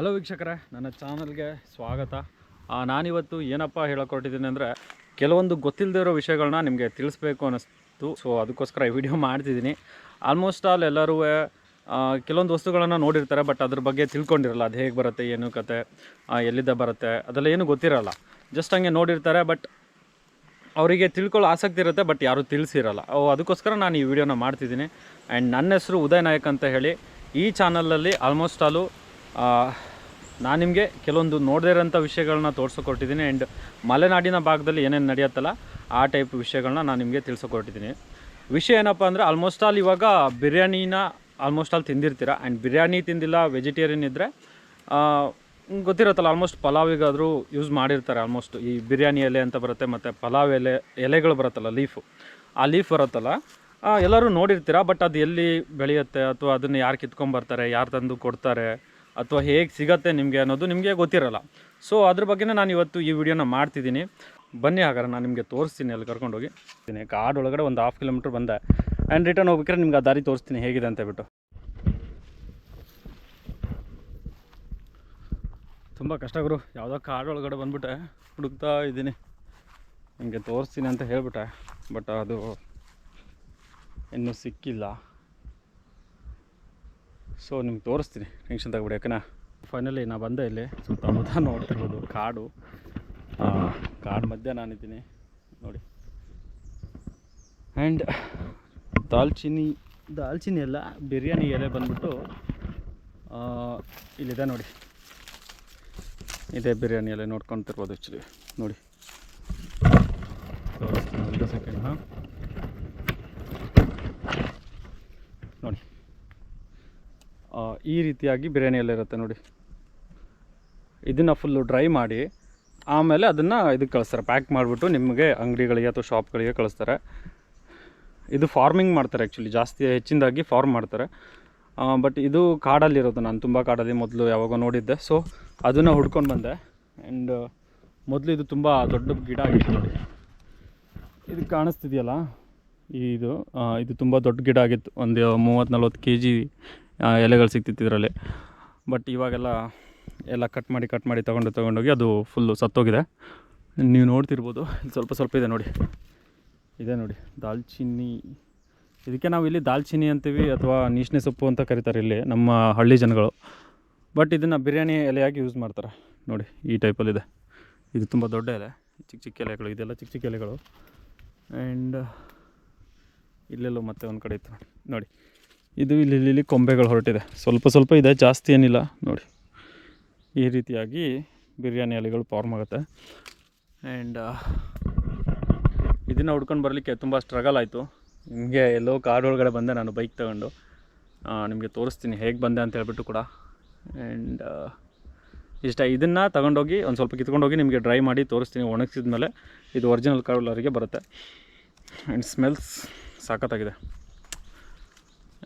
Hello ವೀಕ್ಷಕರೇ, ನನ್ನ ಚಾನಲ್ಗೆ ಸ್ವಾಗತ. ನಾನಿವತ್ತು ಏನಪ್ಪ ಹೊರಟಿದ್ದೀನಿ ಅಂದರೆ, ಕೆಲವೊಂದು ಗೊತ್ತಿಲ್ಲದೆ ಇರೋ ವಿಷಯಗಳನ್ನ ನಿಮಗೆ ತಿಳಿಸ್ಬೇಕು ಅನ್ನಿಸ್ತು. ಸೊ ಅದಕ್ಕೋಸ್ಕರ ಈ ವಿಡಿಯೋ ಮಾಡ್ತಿದ್ದೀನಿ. ಆಲ್ಮೋಸ್ಟ್ ಆಲ್ ಎಲ್ಲರೂ ಕೆಲವೊಂದು ವಸ್ತುಗಳನ್ನು ನೋಡಿರ್ತಾರೆ ಬಟ್ ಅದ್ರ ಬಗ್ಗೆ ತಿಳ್ಕೊಂಡಿರಲ್ಲ. ಅದು ಹೇಗೆ ಬರುತ್ತೆ, ಏನು ಕತೆ ಎಲ್ಲಿದ್ದ ಬರುತ್ತೆ, ಅದೆಲ್ಲ ಏನು ಗೊತ್ತಿರಲ್ಲ. ಜಸ್ಟ್ ಹಂಗೆ ನೋಡಿರ್ತಾರೆ ಬಟ್ ಅವರಿಗೆ ತಿಳ್ಕೊಳ್ಳೋ ಆಸಕ್ತಿ ಇರುತ್ತೆ ಬಟ್ ಯಾರೂ ತಿಳಿಸಿರಲ್ಲ. ಅದಕ್ಕೋಸ್ಕರ ನಾನು ಈ ವಿಡಿಯೋನ ಮಾಡ್ತಿದ್ದೀನಿ. ಆ್ಯಂಡ್ ನನ್ನ ಹೆಸರು ಉದಯ್ ನಾಯಕ್ ಅಂತ ಹೇಳಿ, ಈ ಚಾನಲಲ್ಲಿ ಆಲ್ಮೋಸ್ಟ್ ಆಲು ನಾನು ನಿಮಗೆ ಕೆಲವೊಂದು ನೋಡದೇ ಇರೋಂಥ ವಿಷಯಗಳನ್ನ ತೋರಿಸ್ಕೊಟ್ಟಿದ್ದೀನಿ ಆ್ಯಂಡ್ ಮಲೆನಾಡಿನ ಭಾಗದಲ್ಲಿ ಏನೇನು ನಡೆಯುತ್ತಲ್ಲ, ಆ ಟೈಪ್ ವಿಷಯಗಳನ್ನ ನಾನು ನಿಮಗೆ ತಿಳಿಸ್ಕೊಟ್ಟಿದ್ದೀನಿ. ವಿಷಯ ಏನಪ್ಪ ಅಂದರೆ ಆಲ್ಮೋಸ್ಟ್ ಆಲ್ ಇವಾಗ ಬಿರಿಯಾನಿನ ಆಲ್ಮೋಸ್ಟ್ ಆಲ್ ತಿಂದಿರ್ತೀರ ಆ್ಯಂಡ್ ಬಿರಿಯಾನಿ ತಿಂದಿಲ್ಲ ವೆಜಿಟೇರಿಯನ್ ಇದ್ದರೆ ಗೊತ್ತಿರುತ್ತಲ್ಲ ಆಲ್ಮೋಸ್ಟ್ ಪಲಾವಿಗಾದರೂ ಯೂಸ್ ಮಾಡಿರ್ತಾರೆ ಆಲ್ಮೋಸ್ಟ್ ಈ ಬಿರಿಯಾನಿ ಎಲೆ ಅಂತ ಬರುತ್ತೆ, ಮತ್ತು ಪಲಾವ್ ಎಲೆ, ಎಲೆಗಳು ಬರುತ್ತಲ್ಲ ಲೀಫು ಆ ಲೀಫ್ ಬರುತ್ತಲ್ಲ ಎಲ್ಲರೂ ನೋಡಿರ್ತೀರ ಬಟ್ ಅದು ಎಲ್ಲಿ ಬೆಳೆಯುತ್ತೆ, ಅಥವಾ ಅದನ್ನು ಯಾರು ಕಿತ್ಕೊಂಬರ್ತಾರೆ ಯಾರು ತಂದು ಕೊಡ್ತಾರೆ ಅಥವಾ ಹೇಗೆ ಸಿಗತ್ತೆ ನಿಮಗೆ ಅನ್ನೋದು ನಿಮಗೆ ಗೊತ್ತಿರಲ್ಲ. ಸೊ ಅದ್ರ ಬಗ್ಗೆನೇ ನಾನು ಇವತ್ತು ಈ ವಿಡಿಯೋನ ಮಾಡ್ತಿದ್ದೀನಿ. ಬನ್ನಿ ಹಾಗಾದ್ರೆ ನಾನು ನಿಮಗೆ ತೋರಿಸ್ತೀನಿ ಅಲ್ಲಿ ಕರ್ಕೊಂಡೋಗಿ ಕಾಡೊಳಗಡೆ ಒಂದು ಹಾಫ್ ಕಿಲೋಮೀಟ್ರ್ ಬಂದೆ. ಆ್ಯಂಡ್ ರಿಟರ್ನ್ ಹೋಗ್ಬೇಕಾದ್ರೆ ನಿಮ್ಗೆ ಆ ದಾರಿ ತೋರಿಸ್ತೀನಿ ಹೇಗಿದೆ ಅಂತ ಬಿಟ್ಟು ತುಂಬ ಕಷ್ಟ ಗುರು. ಯಾವುದೋ ಕಾಡೊಳಗಡೆ ಬಂದುಬಿಟ್ಟೆ. ಹುಡುಕ್ತಾ ಇದ್ದೀನಿ. ನಿಮಗೆ ತೋರಿಸ್ತೀನಿ ಅಂತ ಹೇಳಿಬಿಟ್ಟೆ. ಬಟ್ ಅದು ಇನ್ನೂ ಸಿಕ್ಕಿಲ್ಲ. ಸೊ ನಿಮ್ಗೆ ತೋರಿಸ್ತೀನಿ. ಟೆನ್ಷನ್ ತಗೊಬಿಡಿ, ಯಾಕನಾ? ಫೈನಲಿ ನಾ ಬಂದೆ ಇಲ್ಲಿ. ಸುತ್ತಮುತ್ತ ನೋಡ್ತಿರ್ಬೋದು. ಕಾಡು. ಕಾಡು ಮಧ್ಯೆ ನಾನಿದ್ದೀನಿ ನೋಡಿ. ಆ್ಯಂಡ್ ದಾಲ್ಚಿನ್ನಿ ದಾಲ್ಚಿನ್ನಿ ಎಲ್ಲ ಬಿರಿಯಾನಿ ಎಲೆ ಬಂದ್ಬಿಟ್ಟು ಇಲ್ಲಿದೆ ನೋಡಿ. ಇದೇ ಬಿರಿಯಾನಿ ಎಲೆ ನೋಡ್ಕೊತಿರ್ಬೋದು ಆ್ಯಕ್ಚುಲಿ ನೋಡಿ. ಸೆಕೆಂಡ್ ಹಾಂ ನೋಡಿ ಆ, ಈ ರೀತಿಯಾಗಿ ಬಿರಿಯಾನಿಯಲ್ಲಿರುತ್ತೆ ನೋಡಿ. ಇದನ್ನು ಫುಲ್ಲು ಡ್ರೈ ಮಾಡಿ, ಆಮೇಲೆ ಅದನ್ನು ಇದಕ್ಕೆ ಕಳಿಸ್ತಾರೆ. ಪ್ಯಾಕ್ ಮಾಡಿಬಿಟ್ಟು ನಿಮಗೆ ಅಂಗಡಿಗಳಿಗೆ ಅಥವಾ ಶಾಪ್ಗಳಿಗೆ ಕಳಿಸ್ತಾರೆ. ಇದು ಫಾರ್ಮಿಂಗ್ ಮಾಡ್ತಾರೆ ಆ್ಯಕ್ಚುಲಿ ಜಾಸ್ತಿ ಹೆಚ್ಚಿನದಾಗಿ ಫಾರ್ಮ್ ಮಾಡ್ತಾರೆ. ಬಟ್ ಇದು ಕಾಡಲ್ಲಿರೋದು ನಾನು ತುಂಬ ಕಾಡಲ್ಲಿ ಮೊದಲು ಯಾವಾಗ ನೋಡಿದ್ದೆ. ಸೊ ಅದನ್ನು ಹುಡ್ಕೊಂಡು ಬಂದೆ. ಆ್ಯಂಡ್ ಮೊದಲು ಇದು ತುಂಬ ದೊಡ್ಡ ಗಿಡ ಆಗಿತ್ತು ನೋಡಿ. ಇದು ಕಾಣಿಸ್ತಿದೆಯಲ್ಲ? ಇದು ಇದು ತುಂಬ ದೊಡ್ಡ ಗಿಡ ಆಗಿತ್ತು. ಒಂದು ಮೂವತ್ತು ನಲ್ವತ್ತು ಕೆ ಜಿ ಎಲೆಗಳು ಸಿಗ್ತಿತ್ತು ಇದರಲ್ಲಿ. ಬಟ್ ಇವಾಗೆಲ್ಲ ಎಲ್ಲ ಕಟ್ ಮಾಡಿ ಕಟ್ ಮಾಡಿ ತೊಗೊಂಡು, ತೊಗೊಂಡೋಗಿ ಅದು ಫುಲ್ಲು ಸತ್ತೋಗಿದೆ. ನೀವು ನೋಡ್ತಿರ್ಬೋದು. ಸ್ವಲ್ಪ ಸ್ವಲ್ಪ ಇದೆ ನೋಡಿ. ಇದೆ ನೋಡಿ. ದಾಲ್ಚಿನ್ನಿ. ಇದಕ್ಕೆ ನಾವು ಇಲ್ಲಿ ದಾಲ್ಚಿನ್ನಿ ಅಂತೀವಿ ಅಥವಾ ನೀಶ್ನೆ ಸೊಪ್ಪು ಅಂತ ಕರೀತಾರೆ ಇಲ್ಲಿ ನಮ್ಮ ಹಳ್ಳಿ ಜನಗಳು. ಬಟ್ ಇದನ್ನು ಬಿರಿಯಾನಿ ಎಲೆಯಾಗಿ ಯೂಸ್ ಮಾಡ್ತಾರೆ. ನೋಡಿ, ಈ ಟೈಪಲ್ಲಿದೆ ಇದು. ತುಂಬ ದೊಡ್ಡ ಎಲೆ. ಚಿಕ್ಕ ಚಿಕ್ಕ ಎಲೆಗಳು, ಇದೆಲ್ಲ ಚಿಕ್ಕ ಚಿಕ್ಕ ಎಲೆಗಳು. ಆ್ಯಂಡ್ ಇಲ್ಲೆಲ್ಲೋ ಮತ್ತೆ ಒಂದು ಕಡೆ ಇತ್ತು ನೋಡಿ. ನೋಡಿ. ಇದು ಇಲ್ಲಿ ಇಲ್ಲಿ ಕೊಂಬೆಗಳು ಹೊರಟಿದೆ. ಸ್ವಲ್ಪ ಸ್ವಲ್ಪ ಇದೆ, ಜಾಸ್ತಿ ಏನಿಲ್ಲ. ನೋಡಿ. ಈ ರೀತಿಯಾಗಿ ಬಿರಿಯಾನಿ ಎಲೆಗಳು ಫಾರ್ಮ್ ಆಗುತ್ತೆ. ಆ್ಯಂಡ್ ಇದನ್ನು ಹುಡ್ಕೊಂಡು ಬರಲಿಕ್ಕೆ ತುಂಬ ಸ್ಟ್ರಗಲ್ ಆಯಿತು. ನಿಮಗೆ ಎಲ್ಲೋ ಒಳಗಡೆ ಬಂದೆ ನಾನು ಬೈಕ್ ತಗೊಂಡು. ನಿಮಗೆ ತೋರಿಸ್ತೀನಿ ಹೇಗೆ ಬಂದೆ ಅಂತ ಹೇಳ್ಬಿಟ್ಟು ಕೂಡ. ಆ್ಯಂಡ್ ಇಷ್ಟ, ಇದನ್ನು ತಗೊಂಡೋಗಿ ಒಂದು ಸ್ವಲ್ಪ ಕಿತ್ಕೊಂಡೋಗಿ ನಿಮಗೆ ಡ್ರೈ ಮಾಡಿ ತೋರಿಸ್ತೀನಿ ಒಣಗಿಸಿದ ಮೇಲೆ ಇದು ಒರಿಜಿನಲ್ ಕಲರಿಗೆ ಬರುತ್ತೆ. ಆ್ಯಂಡ್ ಸ್ಮೆಲ್ಸ್ ಸಾಕತ್ತಾಗಿದೆ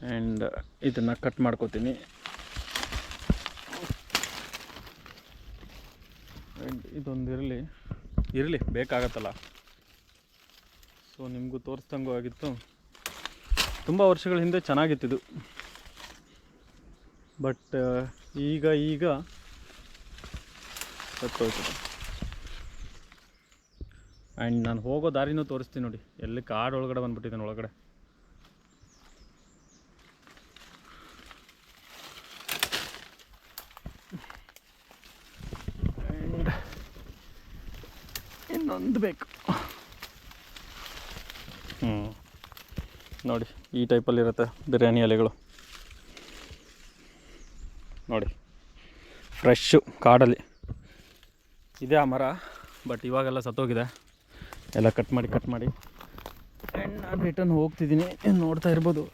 ಆ್ಯಂಡ್ ಇದನ್ನು ಕಟ್ ಮಾಡ್ಕೋತೀನಿ. ಆ್ಯಂಡ್ ಇದೊಂದು ಇರಲಿ. ಇರಲಿ, ಬೇಕಾಗತ್ತಲ್ಲ. ಸೊ ನಿಮಗೂ ತೋರಿಸ್ದಂಗೂ ಆಗಿತ್ತು. ತುಂಬ ವರ್ಷಗಳ ಹಿಂದೆ ಚೆನ್ನಾಗಿತ್ತಿದು. ಬಟ್ ಈಗ ಈಗ ಸತ್ತೋಯ್ತದೆ. ಆ್ಯಂಡ್ ನಾನು ಹೋಗೋ ದಾರಿನೂ ತೋರಿಸ್ತೀನಿ ನೋಡಿ. ಎಲ್ಲಿ ಕಾಡು ಒಳಗಡೆ ಬಂದ್ಬಿಟ್ಟಿದ್ದಾನೆ ಒಳಗಡೆ. ಇನ್ನೊಂದು ಬೇಕು. ಹ್ಞೂ ನೋಡಿ, ಈ ಟೈಪಲ್ಲಿರುತ್ತೆ ಬಿರಿಯಾನಿ ಎಲೆಗಳು. ನೋಡಿ ಫ್ರೆಶ್ಶು ಕಾಡಲ್ಲಿ. ಇದೆ ಆ ಮರ ಬಟ್ ಇವಾಗೆಲ್ಲ ಸತ್ತೋಗಿದೆ. ಎಲ್ಲ ಕಟ್ ಮಾಡಿ ಕಟ್ ಮಾಡಿ. ಆ್ಯಂಡ್ ನಾನು ರಿಟರ್ನ್ ಹೋಗ್ತಿದ್ದೀನಿ. ನೋಡ್ತಾ ಇರ್ಬೋದು?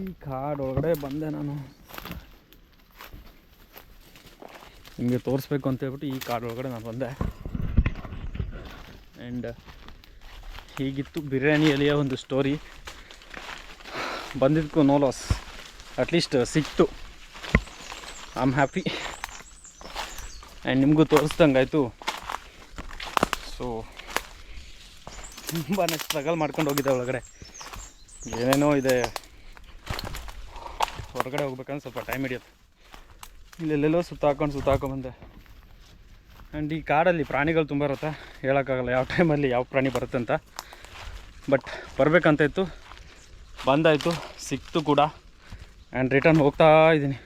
ಈ ಕಾಡೊಳಗಡೆ ಬಂದೆ ನಾನು. ನಿಮಗೆ ತೋರಿಸ್ಬೇಕು ಅಂತ ಹೇಳ್ಬಿಟ್ಟು ಈ ಕಾಡೊಳಗಡೆ ನಾನು ಬಂದೆ. ಆ್ಯಂಡ್ ಹೀಗಿತ್ತು ಬಿರಿಯಾನಿ ಎಲೆಯ ಒಂದು ಸ್ಟೋರಿ ಬಂದಿದ್ದಕ್ಕೂ ನೋ ಲಾಸ್ ಅಟ್ಲೀಸ್ಟ್ ಸಿಕ್ತು. ಐ ಆಮ್ ಹ್ಯಾಪಿ ಆ್ಯಂಡ್ ನಿಮಗೂ ತೋರಿಸ್ದಂಗೆ ಆಯಿತು ಸೊ ತುಂಬಾ ಸ್ಟ್ರಗಲ್ ಮಾಡ್ಕೊಂಡು ಹೋಗಿದ್ದೆ ಒಳಗಡೆ. ಏನೇನೋ ಇದೆ. ಹೊರಗಡೆ ಹೋಗ್ಬೇಕಂದ್ರೆ ಸ್ವಲ್ಪ ಟೈಮ್ ಹಿಡಿಯುತ್ತೆ. ಇಲ್ಲೆಲ್ಲೆಲ್ಲೋ ಸುತ್ತಾಕೊಂಡು ಸುತ್ತಾಕೊಂಡು ಬಂದೆ. ಆ್ಯಂಡ್ ಈ ಕಾಡಲ್ಲಿ ಪ್ರಾಣಿಗಳು ತುಂಬ ಇರುತ್ತೆ. ಹೇಳೋಕ್ಕಾಗಲ್ಲ ಯಾವ ಟೈಮಲ್ಲಿ ಯಾವ ಪ್ರಾಣಿ ಬರುತ್ತೆ ಅಂತ ಬಟ್ ಬರಬೇಕಂತ ಇತ್ತು ಬಂದಾಯಿತು, ಸಿಕ್ತು ಕೂಡ. ಆ್ಯಂಡ್ ರಿಟರ್ನ್ ಹೋಗ್ತಾ ಇದ್ದೀನಿ.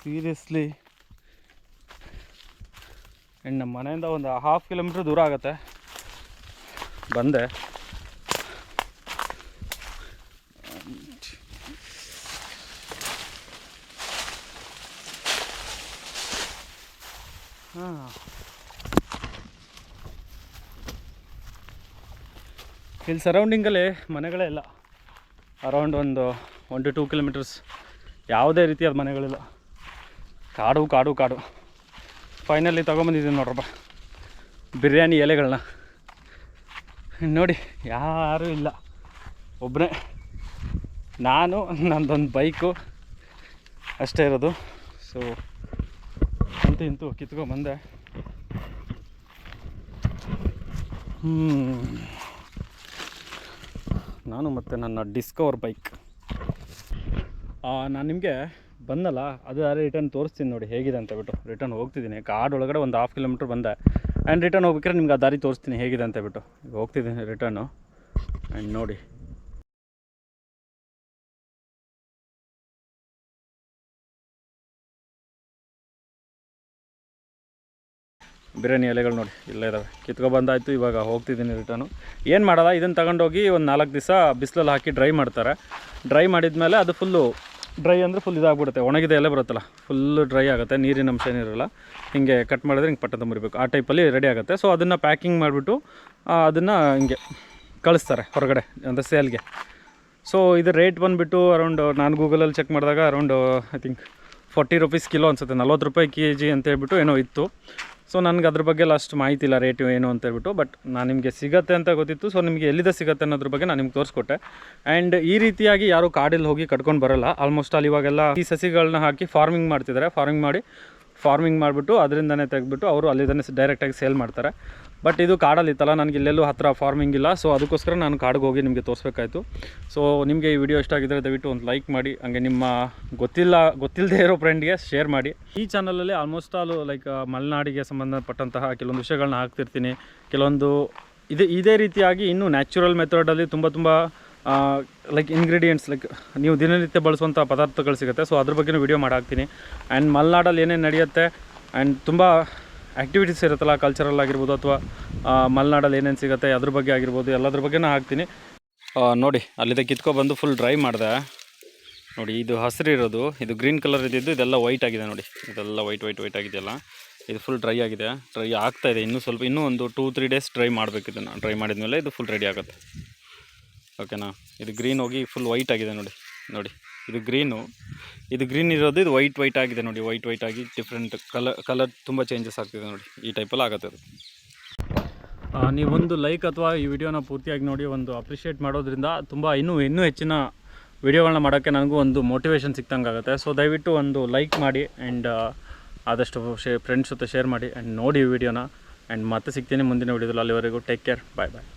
ಸೀರಿಯಸ್ಲಿ ಆ್ಯಂಡ್ ನಮ್ಮ ಮನೆಯಿಂದ ಒಂದು ಹಾಫ್ ಕಿಲೋಮೀಟ್ರ್ ದೂರ ಆಗುತ್ತೆ. ಬಂದೆ. ಇಲ್ಲಿ ಸರೌಂಡಿಂಗಲ್ಲಿ ಮನೆಗಳೇ ಇಲ್ಲ. ಅರೌಂಡ್ ಒಂದು ಒನ್ ಟು ಟೂ ಕಿಲೋಮೀಟರ್ಸ್ ಯಾವುದೇ ರೀತಿಯಾದ ಮನೆಗಳಿಲ್ಲ. ಕಾಡು ಕಾಡು ಕಾಡು. ಫೈನಲಿ ತೊಗೊಂಬಂದಿದ್ದೀನಿ ನೋಡ್ರಪ್ಪ. ಬಿರಿಯಾನಿ ಎಲೆಗಳನ್ನ ನೋಡಿ, ಯಾರೂ ಇಲ್ಲ. ಒಬ್ಬನೇ ನಾನು, ನಂದೊಂದು ಬೈಕು. ಅಷ್ಟೇ ಇರೋದು. ಸೊ ಅಂತೂ ಇಂತೂ ಕಿತ್ಕೊಂಡ್ಬಂದೆ ಹ್ಞೂ ನಾನು ಮತ್ತು ನನ್ನ ಡಿಸ್ಕವರ್ ಬೈಕ್. ನಾನು ನಿಮಗೆ ಬಂದಲ್ಲ, ಅದು ಅದೇ ರಿಟರ್ನ್ ತೋರಿಸ್ತೀನಿ ನೋಡಿ, ಹೇಗಿದೆ ಅಂತ ಬಿಟ್ಟು ರಿಟರ್ನ್ ಹೋಗ್ತಿದ್ದೀನಿ. ಕಾಡು ಒಳಗಡೆ ಒಂದು ಹಾಫ್ ಕಿಲೋಮೀಟ್ರ್ ಬಂದೆ. ಆ್ಯಂಡ್ ರಿಟರ್ನ್ ಹೋಗ್ಬೇಕಾದ್ರೆ ನಿಮ್ಗೆ ಆ ದಾರಿ ತೋರಿಸ್ತೀನಿ, ಹೇಗಿದೆ ಅಂತ ಬಿಟ್ಟು ಹೋಗ್ತಿದ್ದೀನಿ ರಿಟರ್ನು ಆ್ಯಂಡ್ ನೋಡಿ ಬಿರಿಯಾನಿ ಎಲೆಗಳು ನೋಡಿ, ಇಲ್ಲೇ ಇದ್ದಾವೆ. ಕಿತ್ಕೊಬಂದಾಯ್ತು, ಇವಾಗ ಹೋಗ್ತಿದ್ದೀನಿ ರಿಟರ್ನು. ಏನು ಮಾಡೋಲ್ಲ ಇದನ್ನು ತಗೊಂಡೋಗಿ ಒಂದು ನಾಲ್ಕು ದಿವಸ ಬಿಸಿಲಲ್ಲಿ ಹಾಕಿ ಡ್ರೈ ಮಾಡ್ತಾರೆ. ಡ್ರೈ ಮಾಡಿದ ಮೇಲೆ ಅದು ಫುಲ್ಲು ಡ್ರೈ ಅಂದರೆ ಫುಲ್ ಇದಾಗ್ಬಿಡುತ್ತೆ. ಒಣಗಿದ ಎಲೆ ಬರುತ್ತಲ್ಲ, ಫುಲ್ಲು ಡ್ರೈ ಆಗುತ್ತೆ, ನೀರಿನ ಅಂಶ ಏನಿರಲ್ಲ ಹಿಂಗೆ ಕಟ್ ಮಾಡಿದ್ರೆ ಹಿಂಗೆ ಪಟ್ಟದ ಮುರಿಬೇಕು. ಆ ಟೈಪಲ್ಲಿ ರೆಡಿ ಆಗುತ್ತೆ. ಸೊ ಅದನ್ನು ಪ್ಯಾಕಿಂಗ್ ಮಾಡಿಬಿಟ್ಟು ಅದನ್ನು ಹಿಂಗೆ ಕಳಿಸ್ತಾರೆ ಹೊರಗಡೆ, ಅಂದರೆ ಸೇಲ್ಗೆ ಸೊ ಇದು ರೇಟ್ ಬಂದುಬಿಟ್ಟು ಅರೌಂಡ್ ನಾನು ಗೂಗಲಲ್ಲಿ ಚೆಕ್ ಮಾಡಿದಾಗ around I think forty rupees kilo ಅನಿಸುತ್ತೆ. ನಲ್ವತ್ತು ರೂಪಾಯಿ ಕೆ ಜಿ ಅಂತ ಹೇಳ್ಬಿಟ್ಟು ಏನೋ ಇತ್ತು. ಸೊ ನನಗೆ ಅದ್ರ ಬಗ್ಗೆ ಲಾಸ್ಟ್ ಮಾಹಿತಿ ಇಲ್ಲ ರೇಟು ಏನು ಅಂತ ಹೇಳ್ಬಿಟ್ಟು ಬಟ್ ನಾನು ನಿಮಗೆ ಸಿಗತ್ತೆ ಅಂತ ಗೊತ್ತಿತ್ತು. ಸೊ ನಿಮಗೆ ಎಲ್ಲಿದೆ ಸಿಗತ್ತೆ ಅನ್ನೋದ್ರ ಬಗ್ಗೆ ನಾನು ನಿಮ್ಗೆ ತೋರಿಸ್ಕೊಟ್ಟೆ. ಆ್ಯಂಡ್ ಈ ರೀತಿಯಾಗಿ ಯಾರು ಕಾಡಲ್ಲಿ ಹೋಗಿ ಕಟ್ಕೊಂಡು ಬರಲ್ಲ. ಆಲ್ಮೋಸ್ಟ್ ಅಲ್ಲಿ ಇವಾಗೆಲ್ಲ ಈ ಸಸಿಗಳನ್ನ ಹಾಕಿ ಫಾರ್ಮಿಂಗ್ ಮಾಡ್ತಿದ್ದಾರೆ ಫಾರ್ಮಿಂಗ್ ಮಾಡಿ ಫಾರ್ಮಿಂಗ್ ಮಾಡಿಬಿಟ್ಟು, ಅದರಿಂದನೇ ತೆಗೆದ್ಬಿಟ್ಟು, ಅವರು ಅಲ್ಲಿಂದನೇ ಡೈರೆಕ್ಟಾಗಿ ಸೇಲ್ ಮಾಡ್ತಾರೆ. ಬಟ್ ಇದು ಕಾಡಲ್ಲಿತ್ತಲ್ಲ, ನನಗೆ ಇಲ್ಲೆಲ್ಲೂ ಹತ್ತಿರ ಫಾರ್ಮಿಂಗ್ ಇಲ್ಲ. ಸೊ ಅದಕ್ಕೋಸ್ಕರ ನಾನು ಕಾಡಿಗೆ ಹೋಗಿ ನಿಮಗೆ ತೋರಿಸ್ಬೇಕಾಯ್ತು. ಸೊ ನಿಮಗೆ ಈ ವಿಡಿಯೋ ಇಷ್ಟ ಆಗಿದ್ದರೆ ದಯವಿಟ್ಟು ಒಂದು ಲೈಕ್ ಮಾಡಿ, ಹಂಗೆ ನಿಮ್ಮ ಗೊತ್ತಿಲ್ಲ ಗೊತ್ತಿಲ್ಲದೆ ಇರೋ ಫ್ರೆಂಡ್ಗೆ ಶೇರ್ ಮಾಡಿ. ಈ ಚಾನಲಲ್ಲಿ ಆಲ್ಮೋಸ್ಟ್ ಆಲು ಲೈಕ್ ಮಲೆನಾಡಿಗೆ ಸಂಬಂಧಪಟ್ಟಂತಹ ಕೆಲವೊಂದು ವಿಷಯಗಳನ್ನ ಹಾಕ್ತಿರ್ತೀನಿ. ಕೆಲವೊಂದು ಇದೆ, ಇದೇ ರೀತಿಯಾಗಿ ಇನ್ನೂ ನ್ಯಾಚುರಲ್ ಮೆಥಡಲ್ಲಿ ತುಂಬ ತುಂಬ ಲೈಕ್ ಇಂಗ್ರೀಡಿಯೆಂಟ್ಸ್ ಲೈಕ್ ನೀವು ದಿನನಿತ್ಯ ಬಳಸುವಂಥ ಪದಾರ್ಥಗಳು ಸಿಗುತ್ತೆ. ಸೊ ಅದ್ರ ಬಗ್ಗೆಯೂ ವಿಡಿಯೋ ಮಾಡಾಕ್ತೀನಿ. ಆ್ಯಂಡ್ ಮಲೆನಾಡಲ್ಲಿ ಏನೇನು ನಡೆಯುತ್ತೆ ಆ್ಯಂಡ್ ತುಂಬ ಆ್ಯಕ್ಟಿವಿಟೀಸ್ ಇರುತ್ತಲ್ಲ ಕಲ್ಚರಲ್ ಆಗಿರ್ಬೋದು ಅಥವಾ ಮಲೆನಾಡಲ್ಲಿ ಏನೇನು ಸಿಗುತ್ತೆ, ಅದ್ರ ಬಗ್ಗೆ ಆಗಿರ್ಬೋದು, ಎಲ್ಲದ್ರ ಬಗ್ಗೆ ಹಾಕ್ತೀನಿ. ನೋಡಿ ನೋಡಿ ಕಿತ್ಕೊ ಬಂದು ಫುಲ್ ಡ್ರೈ ಮಾಡಿದೆ. ನೋಡಿ, ಇದು ಹಸಿರು ಇರೋದು, ಇದು ಗ್ರೀನ್ ಕಲರ್ ಇದ್ದಿದ್ದು, ಇದೆಲ್ಲ ವೈಟ್ ಆಗಿದೆ ನೋಡಿ. ಇದೆಲ್ಲ ವೈಟ್ ವೈಟ್ ವೈಟ್ ಆಗಿದೆಯಲ್ಲ. ಇದು ಫುಲ್ ಡ್ರೈ ಆಗಿದೆ. ಡ್ರೈ ಆಗ್ತಾ ಇದೆ. ಇನ್ನೂ ಸ್ವಲ್ಪ, ಇನ್ನೂ ಒಂದು ಟೂ ತ್ರೀ ಡೇಸ್ ಡ್ರೈ ಮಾಡಬೇಕು ಇದನ್ನು. ಡ್ರೈ ಮಾಡಿದ್ಮೇಲೆ ಇದು ಫುಲ್ ರೆಡಿ ಆಗುತ್ತೆ. ಓಕೆನಾ ಇದು ಗ್ರೀನ್ ಹೋಗಿ ಫುಲ್ ವೈಟ್ ಆಗಿದೆ ನೋಡಿ. ನೋಡಿ. ಇದು ಗ್ರೀನು. ಇದು ಗ್ರೀನ್ ಇರೋದು, ಇದು ವೈಟ್ ವೈಟ್ ಆಗಿದೆ ನೋಡಿ, ವೈಟ್ ವೈಟ್ ಆಗಿ ಡಿಫ್ರೆಂಟ್ ಕಲರ್ ಕಲರ್ ತುಂಬ ಚೇಂಜಸ್ ಆಗ್ತಿದೆ ನೋಡಿ, ಈ ಟೈಪಲ್ಲಿ ಆಗುತ್ತೆ ಅದು. ನೀವೊಂದು ಲೈಕ್ ಅಥವಾ ಈ ವಿಡಿಯೋನ ಪೂರ್ತಿಯಾಗಿ ನೋಡಿ ಒಂದು ಅಪ್ರಿಷಿಯೇಟ್ ಮಾಡೋದ್ರಿಂದ ತುಂಬ ಇನ್ನೂ ಇನ್ನೂ ಹೆಚ್ಚಿನ ವಿಡಿಯೋಗಳನ್ನ ಮಾಡೋಕ್ಕೆ ನನಗೂ ಒಂದು ಮೋಟಿವೇಶನ್ ಸಿಕ್ತಂಗೆ ಆಗುತ್ತೆ. ಸೊ ದಯವಿಟ್ಟು ಒಂದು ಲೈಕ್ ಮಾಡಿ ಆ್ಯಂಡ್ ಆದಷ್ಟು ಶೇ ಫ್ರೆಂಡ್ಸ್ ಜೊತೆ ಶೇರ್ ಮಾಡಿ ಆ್ಯಂಡ್ ನೋಡಿ ಈ ವಿಡಿಯೋನ. ಆ್ಯಂಡ್ ಮತ್ತೆ ಸಿಗ್ತೀನಿ ಮುಂದಿನ ವಿಡಿಯೋದಲ್ಲಿ. ಅಲ್ಲಿವರೆಗೂ ಟೇಕ್ ಕೇರ್ ಬಾಯ್ ಬಾಯ್